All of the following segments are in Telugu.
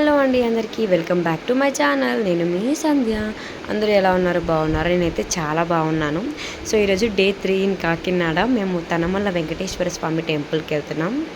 హలో అండి అందరికీ welcome back to my channel. నేను మీ సంధ్య. అందరూ ఎలా ఉన్నారు? బాగున్నారు? నేనైతే చాలా బాగున్నాను. సో ఈరోజు డే త్రీ ఇన్ కాకినాడ. మేము తనమల్ల వెంకటేశ్వర స్వామి టెంపుల్కి వెళ్తున్నాం.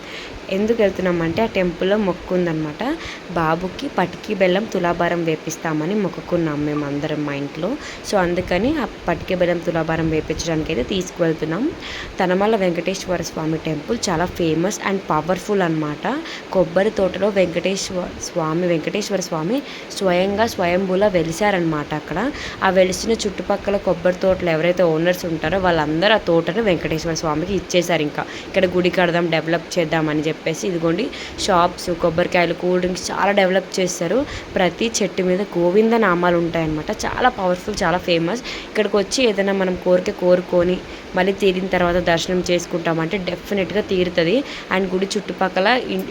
ఎందుకు వెళ్తున్నాం అంటే ఆ టెంపుల్లో మొక్కుందనమాట బాబుకి పటికి బెల్లం తులాభారం వేపిస్తామని మొక్కుకున్నాం మేము అందరం మా ఇంట్లో. సో అందుకని ఆ పటికి బెల్లం తులాభారం వేపించడానికి అయితే తీసుకువెళ్తున్నాం. తనమల వెంకటేశ్వర స్వామి టెంపుల్ చాలా ఫేమస్ అండ్ పవర్ఫుల్ అనమాట కొబ్బరి తోటలో వెంకటేశ్వర స్వామి వెంకటేశ్వర స్వామి స్వయంగా స్వయంభూలా వెలిశారనమాట అక్కడ. ఆ వెలిసిన చుట్టుపక్కల కొబ్బరి తోటలు ఎవరైతే ఓనర్స్ ఉంటారో వాళ్ళందరూ ఆ తోటను వెంకటేశ్వర స్వామికి ఇచ్చేశారు ఇంకా. ఇక్కడ గుడి కడదాం డెవలప్ చేద్దామని చెప్పి చెప్పేసి ఇదిగోండి షాప్స్ కొబ్బరికాయలు కూల్ డ్రింక్స్ చాలా డెవలప్ చేస్తారు. ప్రతి చెట్టు మీద గోవింద నామాలు ఉంటాయన్నమాట. చాలా పవర్ఫుల్ చాలా ఫేమస్ ఇక్కడికి వచ్చి ఏదైనా మనం కోరిక కోరుకొని మళ్ళీ తీరిన తర్వాత దర్శనం చేసుకుంటామంటే డెఫినెట్గా తీరుతుంది. అండ్ గుడి చుట్టుపక్కల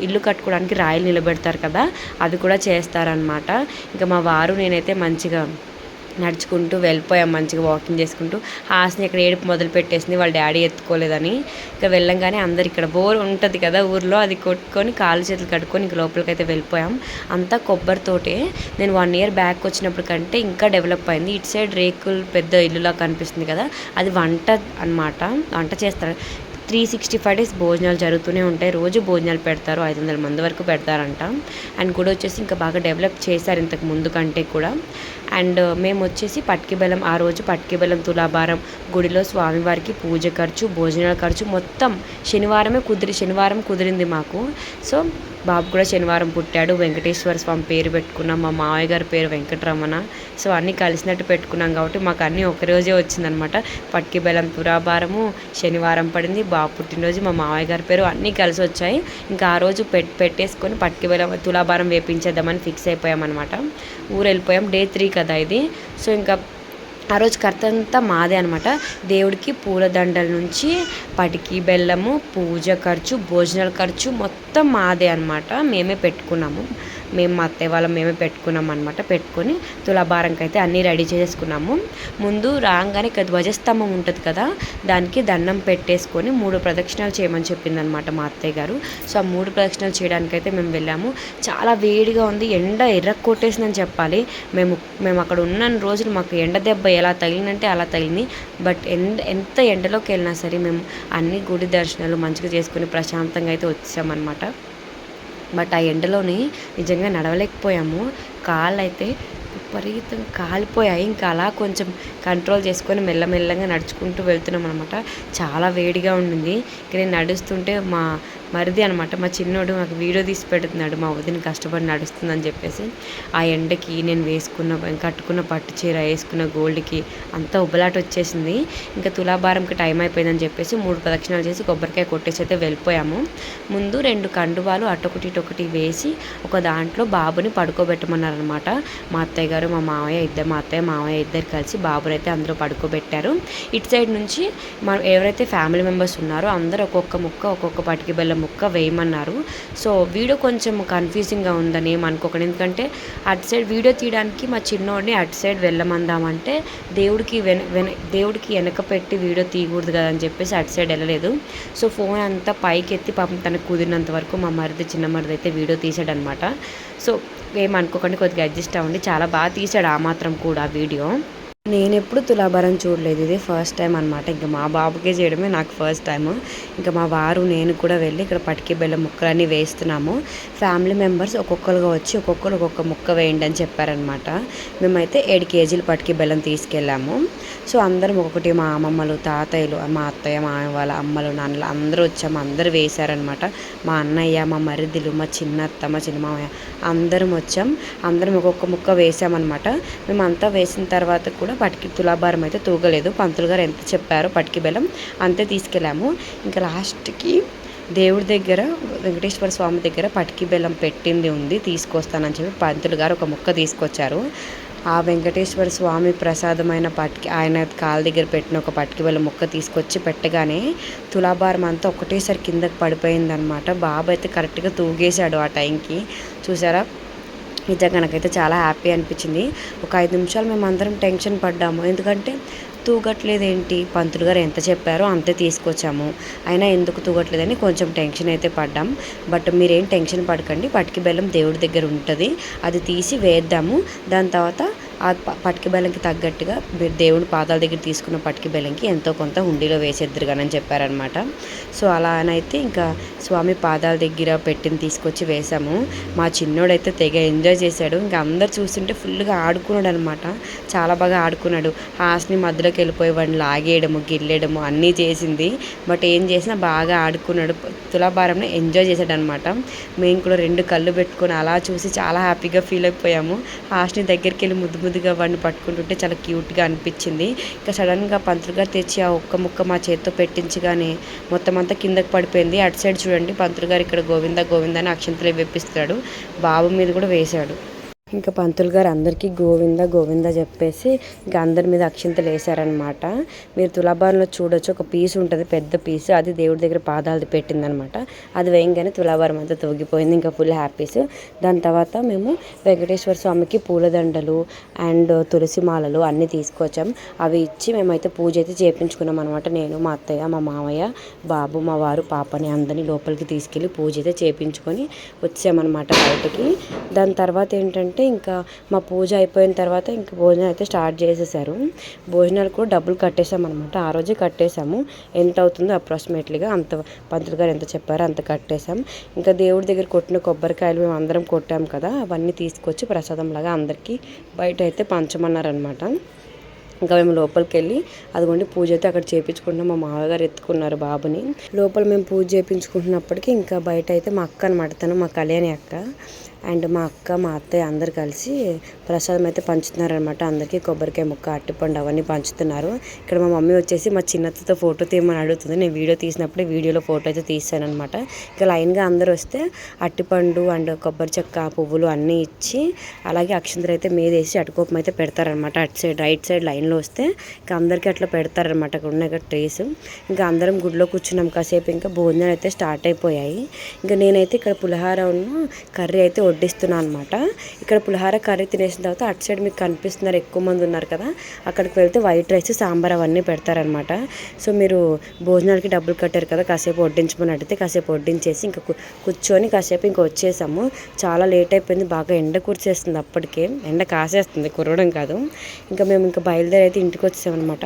ఇల్లు కట్టుకోవడానికి రాయిలు నిలబెడతారు కదా అది కూడా చేస్తారనమాట ఇంకా మా వారు నేనైతే మంచిగా నడుచుకుంటూ వెళ్ళిపోయాం మంచిగా వాకింగ్ చేసుకుంటూ. హాస్ని ఇక్కడ ఏడుపు మొదలు పెట్టేసింది వాళ్ళ డాడీ ఎత్తుకోలేదని. ఇంకా వెళ్ళంగానే అందరు ఇక్కడ బోర్ ఉంటుంది కదా ఊర్లో అది కొట్టుకొని కాళ్ళు చేతులు కట్టుకొని ఇంక లోపలికి అయితే వెళ్ళిపోయాం. అంతా కొబ్బరితోటే నేను వన్ ఇయర్ బ్యాక్ వచ్చినప్పుడు కంటే ఇంకా డెవలప్ అయింది. ఇటు సైడ్ రేకులు పెద్ద ఇల్లులా కనిపిస్తుంది కదా అది వంట అన్నమాట. వంట చేస్తారు. త్రీ సిక్స్టీ ఫైవ్ డేస్ భోజనాలు జరుగుతూనే ఉంటాయి. రోజు భోజనాలు పెడతారు. ఐదు వందల మంది వరకు పెడతారంట. అండ్ గుడి వచ్చేసి ఇంకా బాగా డెవలప్ చేశారు ఇంతకు ముందు కంటే కూడా. అండ్ మేము వచ్చేసి పట్కి ఆ రోజు పట్కి తులాభారం గుడిలో స్వామివారికి పూజ ఖర్చు భోజనాల ఖర్చు మొత్తం శనివారమే కుదిరి శనివారం కుదిరింది మాకు. సో బాబు కూడా శనివారం పుట్టాడు. వెంకటేశ్వర స్వామి పేరు పెట్టుకున్నాం. మా మావయ్య గారి పేరు వెంకటరమణ. సో అన్నీ కలిసినట్టు పెట్టుకున్నాం కాబట్టి మాకు అన్నీ ఒక రోజే వచ్చిందనమాట పట్కి బెల్లం తురాభారము శనివారం పడింది. బాబు పుట్టినరోజు మా మావయ్య గారి పేరు అన్నీ కలిసి వచ్చాయి. ఇంకా ఆ రోజు పెట్ పెట్టేసుకొని పట్కి బెల్లం తులాభారం వేపించేద్దామని ఫిక్స్ అయిపోయామన్నమాట. ఊరు వెళ్ళిపోయాం డే త్రీ కదా ఇది. సో ఇంకా ఆ రోజు కర్త అంతా మాదే అనమాట దేవుడికి పూలదండల నుంచి పటికి బెల్లము పూజ ఖర్చు భోజనాల ఖర్చు మొత్తం మాదే అనమాట మేమే పెట్టుకున్నాము. మేము మా అత్తయ్య వాళ్ళం మేమే పెట్టుకున్నాం అనమాట పెట్టుకొని తులాభారంకి అయితే అన్నీ రెడీ చేసుకున్నాము. ముందు రాగానే ఇక ధ్వజస్తంభం ఉంటుంది కదా దానికి దండం పెట్టేసుకొని మూడు ప్రదక్షిణాలు చేయమని చెప్పిందనమాట మా అత్తయ్య గారు. సో ఆ మూడు ప్రదక్షిణాలు చేయడానికైతే మేము వెళ్ళాము. చాలా వేడిగా ఉంది ఎండ ఎర్ర కొట్టేసిందని చెప్పాలి. మేము మేము అక్కడ ఉన్న రోజులు మాకు ఎండ దెబ్బ ఎలా తగిలిందంటే అలా తగిలింది. బట్ ఎండ ఎంత ఎండలోకి వెళ్ళినా సరే మేము అన్ని గుడి దర్శనాలు మంచిగా చేసుకుని ప్రశాంతంగా అయితే వచ్చామన్నమాట. బట్ ఆ ఎండలోని నిజంగా నడవలేకపోయాము. కాళ్ళు అయితే విపరీతం కాలిపోయాయి. ఇంకా అలా కొంచెం కంట్రోల్ చేసుకొని మెల్లమెల్లగా నడుచుకుంటూ వెళ్తున్నాం అనమాట చాలా వేడిగా ఉండింది. ఇక నేను నడుస్తుంటే మా మరిది అనమాట మా చిన్నోడు నాకు వీడియో తీసి పెడుతున్నాడు. మా వదిన కష్టపడి నడుస్తుందని చెప్పేసి ఆ ఎండకి నేను వేసుకున్న కట్టుకున్న పట్టు చీర వేసుకున్న గోల్డ్కి అంతా ఉబ్బలాట వచ్చేసింది. ఇంకా తులాభారంకి టైం అయిపోయిందని చెప్పేసి మూడు ప్రదక్షిణాలు చేసి కొబ్బరికాయ కొట్టేసి అయితే వెళ్ళిపోయాము. ముందు రెండు కండువాలు అటొకటి ఇటొకటి వేసి ఒక దాంట్లో బాబుని పడుకోబెట్టమన్నారనమాట మా అత్తయ్య గారు మా మావయ్య ఇద్దరు మా అత్తయ్య మావయ్య ఇద్దరు కలిసి బాబుని అయితే అందులో పడుకోబెట్టారు. ఇటు సైడ్ నుంచి మనం ఎవరైతే ఫ్యామిలీ మెంబర్స్ ఉన్నారో అందరూ ఒక్కొక్క ముక్క ఒక్కొక్క పటికి బెల్లం ముక్క వేయమన్నారు. సో వీడియో కొంచెం కన్ఫ్యూజింగ్గా ఉందని ఏమనుకోకండి. ఎందుకంటే అటు సైడ్ వీడియో తీయడానికి మా చిన్నోడిని అటు సైడ్ వెళ్ళమందామంటే దేవుడికి వెన వెన దేవుడికి వెనక పెట్టి వీడియో తీయకూడదు కదా అని చెప్పేసి అటు సైడ్ వెళ్ళలేదు. సో ఫోన్ అంతా పైకి ఎత్తి పాపం తనకు కుదిరినంత వరకు మా మరిది చిన్న మరిది అయితే వీడియో తీసాడనమాట సో ఏమనుకోకండి కొద్దిగా అడ్జస్ట్ అవ్వండి. చాలా బాగా తీసాడు ఆ మాత్రం కూడా వీడియో. నేను ఎప్పుడు తులాభారం చూడలేదు. ఇది ఫస్ట్ టైం అనమాట ఇంకా మా బాబుకే చేయడమే నాకు ఫస్ట్ టైం ఇంకా మా వారు నేను కూడా వెళ్ళి ఇక్కడ పటికి బెల్లం ముక్కలన్నీ వేస్తున్నాము. ఫ్యామిలీ మెంబర్స్ ఒక్కొక్కరుగా వచ్చి ఒక్కొక్కరు ఒక్కొక్క ముక్క వేయండి అని చెప్పారనమాట మేమైతే ఏడు కేజీలు పటికి బెల్లం తీసుకెళ్ళాము. సో అందరం ఒక్కొక్కటి మా అమ్మమ్మలు తాతయ్యలు మా అత్తయ్య మా వాళ్ళ అమ్మలు నాన్నలు అందరూ వచ్చాము. అందరూ వేశారనమాట మా అన్నయ్య మా మరిదిలు మా చిన్నత్త మా చిన్నమామయ్య అందరం వచ్చాం. అందరం ఒక్కొక్క ముక్క వేసామన్నమాట. మేమంతా వేసిన తర్వాత కూడా పటికి తులాభారం అయితే తూగలేదు. పంతులు గారు ఎంత చెప్పారో పటికి బెల్లం అంతే తీసుకెళ్ళాము. ఇంకా లాస్ట్కి దేవుడి దగ్గర వెంకటేశ్వర స్వామి దగ్గర పటికి బెల్లం పెట్టింది ఉంది తీసుకొస్తానని చెప్పి పంతులు గారు ఒక ముక్క తీసుకొచ్చారు. ఆ వెంకటేశ్వర స్వామి ప్రసాదమైన పట్కి ఆయన కాళ్ళ దగ్గర పెట్టిన ఒక పట్కి బెల్లం ముక్క తీసుకొచ్చి పెట్టగానే తులాభారం అంతా ఒకటేసారి కిందకి పడిపోయిందనమాట బాబు అయితే కరెక్ట్గా తూగేశాడు ఆ టైంకి. చూసారా? నిజంగా నాకైతే చాలా హ్యాపీ అనిపించింది. ఒక ఐదు నిమిషాలు మేము అందరం టెన్షన్ పడ్డాము. ఎందుకంటే తూగట్లేదేంటి? పంతులు గారు ఎంత చెప్పారో అంతే తీసుకొచ్చాము. అయినా ఎందుకు తూగట్లేదని కొంచెం టెన్షన్ అయితే పడ్డాం. బట్ మీరేం టెన్షన్ పడకండి. పటికి బెల్లం దేవుడి దగ్గర ఉంటుంది. అది తీసి వేద్దాము. దాని తర్వాత ఆ పటికి బెల్లంకి తగ్గట్టుగా దేవుడి పాదాల దగ్గర తీసుకున్న పటికి బెల్లంకి ఎంతో కొంత హుండీలో వేసేద్దరు అని చెప్పారనమాట సో అలా అనైతే ఇంకా స్వామి పాదాల దగ్గర పెట్టిన తీసుకొచ్చి వేసాము. మా చిన్నోడైతే తెగ ఎంజాయ్ చేశాడు. ఇంకా అందరు చూస్తుంటే ఫుల్గా ఆడుకున్నాడు అనమాట చాలా బాగా ఆడుకున్నాడు. హాస్ని మధ్యలోకి వెళ్ళిపోయి వాడిని లాగేయడము గిల్లేయడము అన్నీ చేసింది. బట్ ఏం చేసినా బాగా ఆడుకున్నాడు. తులాభారంని ఎంజాయ్ చేశాడు అనమాట మేము కూడా రెండు కళ్ళు పెట్టుకొని అలా చూసి చాలా హ్యాపీగా ఫీల్ అయిపోయాము. హాస్ని దగ్గరికి వెళ్ళి ముద్దు ముద్దు ముద్దుగా వాడిని పట్టుకుంటుంటే చాలా క్యూట్గా అనిపించింది. ఇంకా సడన్గా పంతులు గారు తెచ్చి ఆ ఒక్క ముక్క మా చేత్తో పెట్టించగానే మొత్తం అంతా కిందకి పడిపోయింది. అటు సైడ్ చూడండి పంతులు గారు ఇక్కడ గోవింద గోవింద అని అక్షంతలు వేపిస్తున్నాడు బాబు మీద కూడా వేశాడు. ఇంకా పంతులు గారు అందరికీ గోవింద గోవింద చెప్పేసి ఇంకా అందరి మీద అక్షింతలు వేశారనమాట మీరు తులాభారంలో చూడొచ్చు ఒక పీస్ ఉంటుంది పెద్ద పీస్. అది దేవుడి దగ్గర పాదాలది పెట్టిందనమాట అది వేయంగానే తులాభారం అంతా తొగిపోయింది ఇంకా ఫుల్ హ్యాపీస్. దాని తర్వాత మేము వెంకటేశ్వర స్వామికి పూలదండలు అండ్ తులసి మాలలు అన్నీ తీసుకొచ్చాం. అవి ఇచ్చి మేమైతే పూజ అయితే చేయించుకున్నాం అనమాట నేను మా అత్తయ్య మా మామయ్య బాబు మా వారు పాపని అందరినీ లోపలికి తీసుకెళ్ళి పూజ అయితే చేయించుకొని వచ్చామన్నమాట బయటకి. దాని తర్వాత ఏంటంటే ఇంకా మా పూజ అయిపోయిన తర్వాత ఇంకా భోజనం అయితే స్టార్ట్ చేసేసారు. భోజనాలు కూడా డబ్బులు కట్టేసామన్నమాట ఆ రోజే కట్టేసాము ఎంత అవుతుందో అప్రాక్సిమేట్లీగా అంత పంతులు గారు ఎంత చెప్పారో అంత కట్టేసాం ఇంకా దేవుడి దగ్గర కొట్టిన కొబ్బరికాయలు మేము అందరం కొట్టాం కదా అవన్నీ తీసుకొచ్చి ప్రసాదం లాగా అందరికీ బయట అయితే పంచమన్నారనమాట ఇంకా మేము లోపలికి వెళ్ళి అదిగోండి పూజ అయితే అక్కడ చేయించుకుంటున్నాం మా మామగారు ఎత్తుకున్నారు బాబుని. లోపల మేము పూజ చేయించుకుంటున్నప్పటికీ ఇంకా బయట అయితే మా అక్క అనమాట తను మా కళ్యాణి అక్క. అండ్ మా అక్క మా అత్తయ్య అందరు కలిసి ప్రసాదం అయితే పంచుతున్నారనమాట అందరికీ కొబ్బరికాయ ముక్క అట్టిపండు అవన్నీ పంచుతున్నారు. ఇక్కడ మా మమ్మీ వచ్చేసి మా చిన్నత్తతో ఫోటో తీయమని అడుగుతుంది. నేను వీడియో తీసినప్పుడే వీడియోలో ఫోటో అయితే తీసాను అనమాట ఇక లైన్గా అందరు వస్తే అట్టిపండు అండ్ కొబ్బరి చెక్క పువ్వులు అన్నీ ఇచ్చి అలాగే అక్షంతలు అయితే మీదేసి అటుకోపం అయితే పెడతారనమాట అటు సైడ్ రైట్ సైడ్ లైన్లో వస్తే ఇంకా అందరికీ అట్లా పెడతారనమాట అక్కడ ఉన్న ట్రేస్. ఇంకా అందరం గుడిలో కూర్చున్నాం కాసేపు. ఇంకా భోజనాలు అయితే స్టార్ట్ అయిపోయాయి. ఇంకా నేనైతే ఇక్కడ పులిహార ఉన్న కర్రీ అయితే వడ్డిస్తున్నాను అనమాట ఇక్కడ పులిహార కర్రీ తినేసిన తర్వాత అటు సైడ్ మీకు కనిపిస్తున్నారు ఎక్కువ మంది ఉన్నారు కదా. అక్కడికి వెళ్తే వైట్ రైస్ సాంబార్ అవన్నీ పెడతారనమాట సో మీరు భోజనాలకి డబ్బులు కట్టారు కదా కాసేపు వడ్డించమని అడిగితే కాసేపు వడ్డించేసి ఇంకా కూర్చొని కాసేపు ఇంకా వచ్చేసాము. చాలా లేట్ అయిపోయింది బాగా ఎండ కూర్చేస్తుంది అప్పటికే. ఎండ కాసేస్తుంది కురవడం కాదు. ఇంకా మేము ఇంకా బయలుదేరి అయితే ఇంటికి వచ్చామన్నమాట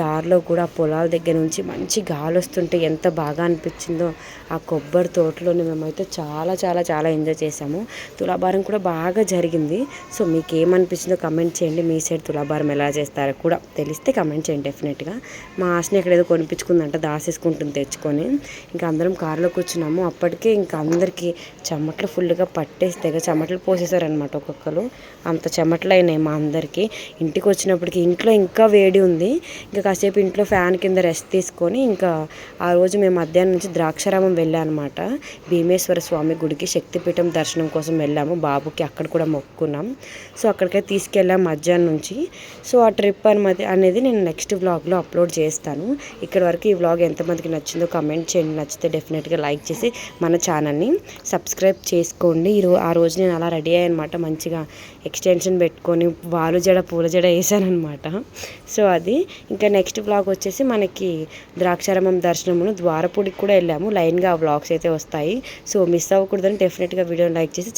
దారిలో కూడా ఆ పొలాల దగ్గర నుంచి మంచి గాలి వస్తుంటే ఎంత బాగా అనిపించిందో ఆ కొబ్బరి తోటలోనే మేమైతే చాలా చాలా చాలా ఎంజాయ్ చేసాము. తులాభారం కూడా బాగా జరిగింది. సో మీకు ఏమనిపించిందో కమెంట్ చేయండి. మీ సైడ్ తులాభారం ఎలా చేస్తారో కూడా తెలిస్తే కమెంట్ చేయండి డెఫినెట్గా మా ఆశని ఇక్కడ ఏదో కొనిపించుకుందంట దాసేసుకుంటుంది తెచ్చుకొని. ఇంకా అందరం కారులో కూర్చున్నాము. అప్పటికే ఇంకా అందరికీ చెమటలు ఫుల్గా పట్టేసి తెగ చెమటలు పోసేసారనమాట ఒక్కొక్కరు. అంత చెమటలు అయినాయి మా అందరికీ. ఇంటికి వచ్చినప్పటికి ఇంట్లో ఇంకా వేడి ఉంది. ఇంకా కాసేపు ఇంట్లో ఫ్యాన్ కింద రెస్ట్ తీసుకొని ఇంకా ఆ రోజు మేము మధ్యాహ్నం నుంచి ద్రాక్షారామం వెళ్ళామన్నమాట భీమేశ్వర స్వామి గుడికి శక్తిపీఠం దర్శనం కోసం వెళ్ళాము బాబుకి. అక్కడ కూడా మొక్కుకున్నాం. సో అక్కడికే తీసుకెళ్ళాం మధ్యాహ్నం నుంచి. సో ఆ ట్రిప్ అనమాది అనేది నేను నెక్స్ట్ వ్లాగ్లో అప్లోడ్ చేస్తాను. ఇక్కడ వరకు ఈ వ్లాగ్ ఎంతమందికి నచ్చిందో కమెంట్ చేయండి. నచ్చితే డెఫినెట్గా లైక్ చేసి మన ఛానల్ని సబ్స్క్రైబ్ చేసుకోండి. ఈ ఆ రోజు నేను అలా రెడీ అయ్యానమాట. మంచిగా ఎక్స్టెన్షన్ పెట్టుకొని వాలు జడ పూల జడ వేసానమాట సో అది. ఇంకా నెక్స్ట్ బ్లాగ్ వచ్చేసి మనకి ద్రాక్షారామం దర్శనమును ద్వారపూడికి కూడా వెళ్ళాము. లైన్గా ఆ వ్లాగ్స్ అయితే వస్తాయి. సో మిస్ అవ్వకూడదని డెఫినెట్గా వీడియోని లైక్ చేసి